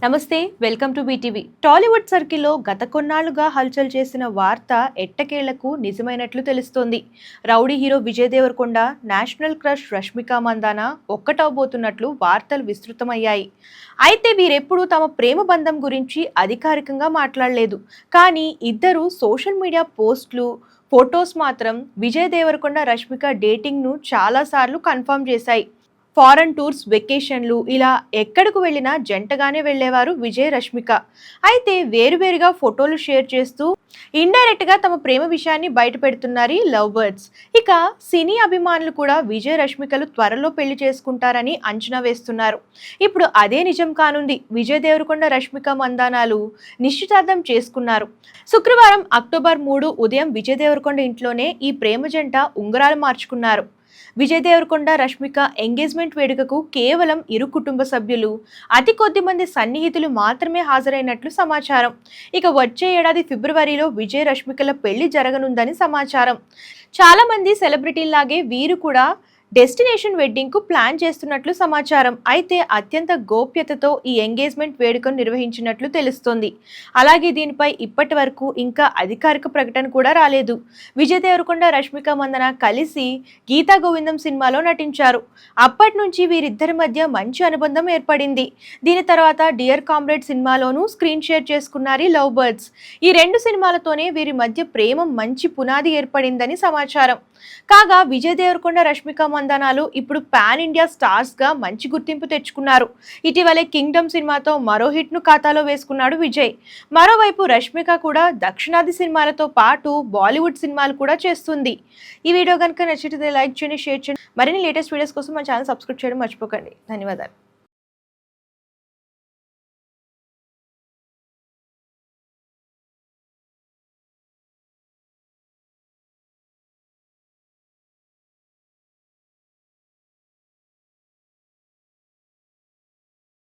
నమస్తే welcome to BTV. Tollywood సర్కిల్లో గత కొన్నాళ్ళుగా హల్చల్ చేసిన వార్త ఎట్టకేళ్ళకు నిజమైనట్లు తెలుస్తోంది. Rowdy hero Vijay Deverakonda national crush Rashmika Mandanna ఒక్కటవబోతున్నట్లు వార్తలు విస్తృతమయ్యాయి. అయితే వీరెప్పుడూ తమ ప్రేమ బంధం గురించి అధికారికంగా మాట్లాడలేదు. కానీ ఇద్దరు సోషల్ మీడియా పోస్టులు ఫొటోస్ మాత్రం విజయ్ దేవరకొండ రష్మిక డేటింగ్ను చాలాసార్లు కన్ఫర్మ్ చేశాయి. ఫారెన్ టూర్స్ వెకేషన్లు ఇలా ఎక్కడికి వెళ్ళినా జంటగానే వెళ్ళేవారు విజయ్ రష్మిక. అయితే వేరువేరుగా ఫోటోలు షేర్ చేస్తూ ఇండైరెక్ట్గా తమ ప్రేమ విషయాన్ని బయటపెడుతున్నారు లవ్ బర్డ్స్ ఇక సినీ అభిమానులు కూడా విజయ్ రష్మికలు త్వరలో పెళ్ళి చేసుకుంటారని అంచనా వేస్తున్నారు. ఇప్పుడు అదే నిజం కానుంది. విజయ్ దేవరకొండ రష్మిక మందానాలు నిశ్చితార్థం చేసుకున్నారు. శుక్రవారం అక్టోబర్ మూడు ఉదయం విజయ్ దేవరకొండ ఇంట్లోనే ఈ ప్రేమ జంట ఉంగరాలు మార్చుకున్నారు. విజయ్ దేవరకొండ రష్మిక ఎంగేజ్మెంట్ వేడుకకు కేవలం ఇరు కుటుంబ సభ్యులు. అతి కొద్ది మంది సన్నిహితులు మాత్రమే హాజరైనట్లు సమాచారం. ఇక వచ్చే ఏడాది ఫిబ్రవరిలో విజయ్ రష్మికల పెళ్ళి జరగనుందని సమాచారం. చాలామంది సెలబ్రిటీల్లాగే వీరు కూడా డెస్టినేషన్ వెడ్డింగ్కు ప్లాన్ చేస్తున్నట్లు సమాచారం. అయితే అత్యంత గోప్యతతో ఈ ఎంగేజ్మెంట్ వేడుకను నిర్వహించినట్లు తెలుస్తోంది. అలాగే దీనిపై ఇప్పటి వరకు ఇంకా అధికారిక ప్రకటన కూడా రాలేదు. విజయ్ దేవరకొండ రష్మిక మందన కలిసి గీతా గోవిందం సినిమాలో నటించారు. అప్పటి నుంచి వీరిద్దరి మధ్య మంచి అనుబంధం ఏర్పడింది. దీని తర్వాత డియర్ కామ్రేడ్ సినిమాలోనూ స్క్రీన్ షేర్ చేసుకున్నారు లవ్ బర్డ్స్. ఈ రెండు సినిమాలతోనే వీరి మధ్య ప్రేమ మంచి పునాది ఏర్పడిందని సమాచారం. కాగా విజయ్ దేవరకొండ రష్మిక వందనాలు ఇప్పుడు పాన్ ఇండియా స్టార్స్గా మంచి గుర్తింపు తెచ్చుకున్నారు. ఇటీవలే కింగ్డమ్ సినిమాతో మరో హిట్ను ఖాతాలో వేసుకున్నాడు విజయ్. మరోవైపు రష్మిక కూడా దక్షిణాది సినిమాలతో పాటు బాలీవుడ్ సినిమాలు కూడా చేస్తుంది. ఈ వీడియో కనుక నచ్చితే లైక్ చేయండి షేర్ చేయండి. మరిన్ని లేటెస్ట్ వీడియోస్ కోసం మా ఛానల్ సబ్స్క్రైబ్ చేయడం మర్చిపోకండి. ధన్యవాదాలు.